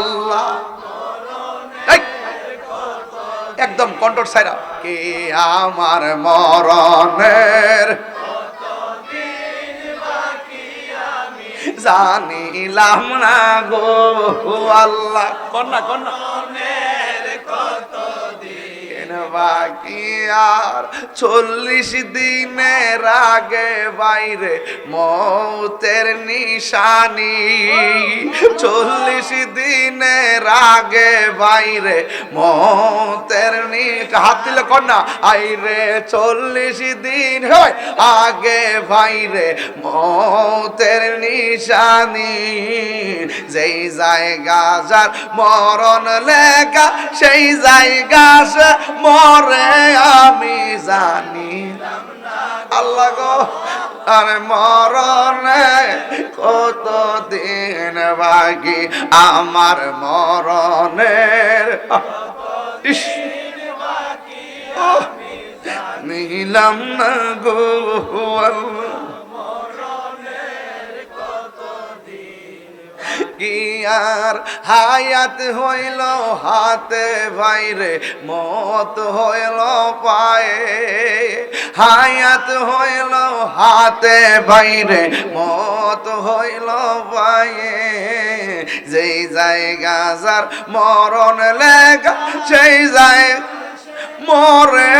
আল্লাহ। একদম কন্ট্রোল সাইরা কে আমার মরণের জানিলাম না গো আল্লাহ। কন্যা কন্যা। বাকি আর চল্লিশ দিনের আগে বাইরে মৌতের নিশানি। চল্লিশ দিনের আগে বাইরে মৌতের নি হাত দিলে কন্যা আইরে চল্লিশ দিন হয় আগে বাইরে মৌতের নিশানি। যেই জায়গা যার মরণ লেখা, সেই জায়গা মরে আমি জানি। আল্লাহ গো আরে মরণে কত দিন বাকি? আমার মরণের নিলাম না গো, আল্লাহ। আর হায়াত হইল হাতে বাইরে মত হইল পায়ে। হায়াত হইল হাতে বাইরে মত হইল পায়ে। যেই জায়গা যার মরণ লেখা সেই জায়গা মরে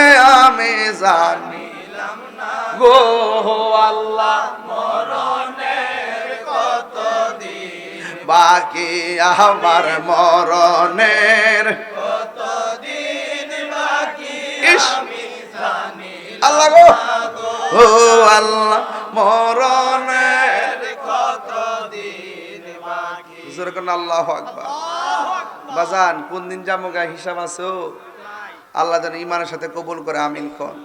আমি জানি গো আল্লাহ বাকি আমার মরণের! আল্লাহ গো! ও আল্লাহ, মরণের। আল্লাহ আকবার। বাজান, কোন দিন যাব গা, হিসাব আছে? আল্লাহ যেন ইমানের সাথে কবুল করে, আমিন কন।